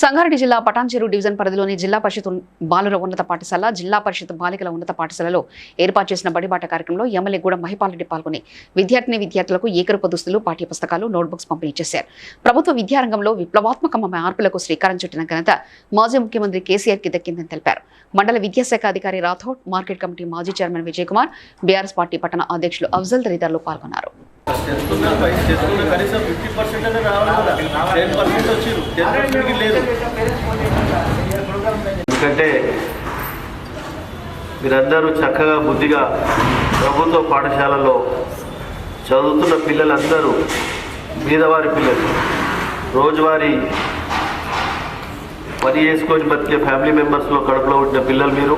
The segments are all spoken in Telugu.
సంగారెడ్డి జిల్లా పటాన్చెరు డివిజన్ పరిధిలోని జిల్లా పరిషత్ బాలుర ఉన్నత పాఠశాల జిల్లా పరిషత్ బాలికల ఉన్నత పాఠశాలలో ఏర్పాటు చేసిన బడిబాట కార్యక్రమంలో ఎమ్మెల్యే గూడ మహిపాలరెడ్డి పాల్గొని విద్యార్థిని విద్యార్థులకు ఏకరూప దుస్తులు పాఠ్యపుస్తకాలు నోట్బుక్స్ పంపిణీ చేశారు. ప్రభుత్వ విద్యారంగంలో విప్లవాత్మక మార్పులకు శ్రీకారం చుట్టిన ఘనత మాజీ ముఖ్యమంత్రి కేసీఆర్కి దక్కిందని తెలిపారు. మండల విద్యాశాఖ అధికారి రాథోడ్ మార్కెట్ కమిటీ మాజీ చైర్మన్ విజయ్ కుమార్ బీఆర్ఎస్ పార్టీ పట్టణ అధ్యక్షులు అఫ్జల్ తదితరులు పాల్గొన్నారు. చేస్తున్నా పై చేస్తున్నా కనీసం ఫిఫ్టీ పర్సెంట్ అనేది రావాలి కదా. టెన్ పర్సెంట్ వచ్చింది టెన్ పర్సెంట్కి లేదు ఎందుకంటే మీరందరూ చక్కగా బుద్ధిగా ప్రభుత్వ పాఠశాలలో చదువుతున్న పిల్లలందరూ బీదవారి పిల్లలు. రోజువారీ పని చేసుకొని బతికే ఫ్యామిలీ మెంబర్స్లో కడుపులో ఉంచిన పిల్లలు మీరు.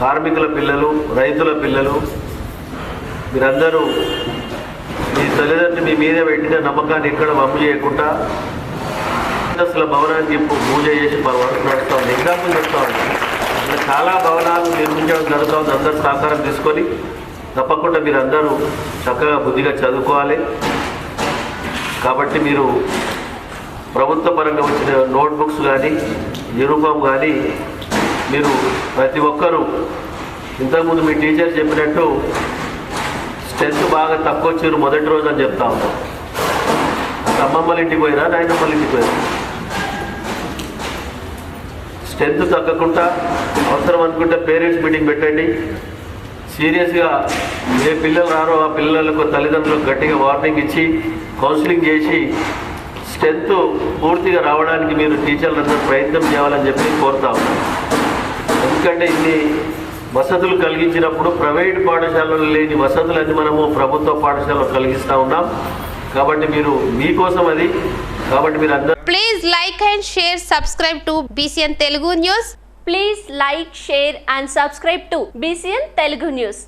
కార్మికుల పిల్లలు రైతుల పిల్లలు మీరందరూ మీ తల్లిదండ్రులు మీ మీద పెట్టిన నమ్మకాన్ని ఎక్కడ వమ్ము చేయకుండా అసలు భవనానికి పూజ చేసి వరకు నడుస్తూ. ఉంది ఎగ్జాంపుల్ చెప్తా ఉంది చాలా భవనాలు నిర్మించడం జరుగుతూ ఉంది అందరూ సహకారం తీసుకొని తప్పకుండా మీరు అందరూ చక్కగా బుద్ధిగా చదువుకోవాలి. కాబట్టి మీరు ప్రభుత్వ పరంగా వచ్చిన నోట్బుక్స్ కానీ యూనిఫామ్ కానీ మీరు ప్రతి ఒక్కరూ ఇంతకుముందు మీ టీచర్ చెప్పినట్టు టెస్ట్ బాగా తక్కువ వచ్చారు మొదటి రోజు అని చెప్తా ఉన్నాం. అమ్మమ్మల ఇంటికి పోయినా నాయనమ్మల ఇంటికి పోయినా స్ట్రెంత్ తగ్గకుండా అవసరం అనుకుంటే పేరెంట్స్ మీటింగ్ పెట్టండి. సీరియస్గా ఏ పిల్లలు రారో ఆ పిల్లలకు తల్లిదండ్రులకు గట్టిగా వార్నింగ్ ఇచ్చి కౌన్సిలింగ్ చేసి స్ట్రెంత్ పూర్తిగా రావడానికి మీరు టీచర్లందరూ ప్రయత్నం చేయాలని చెప్పి కోరుతా ఉన్నాను ఎందుకంటే ఇన్ని వసతులు కలిగించినప్పుడు ప్రైవేట్ పాఠశాలలు లేని వసతులు వసతులన్నీ మనము ప్రభుత్వ పాఠశాలలో కలిగిస్తూ ఉన్నాం. కాబట్టి మీరు మీకోసం అది. కాబట్టి మీరు అందరూ please like and share subscribe to BCN Telugu news please like share and subscribe to BCN Telugu news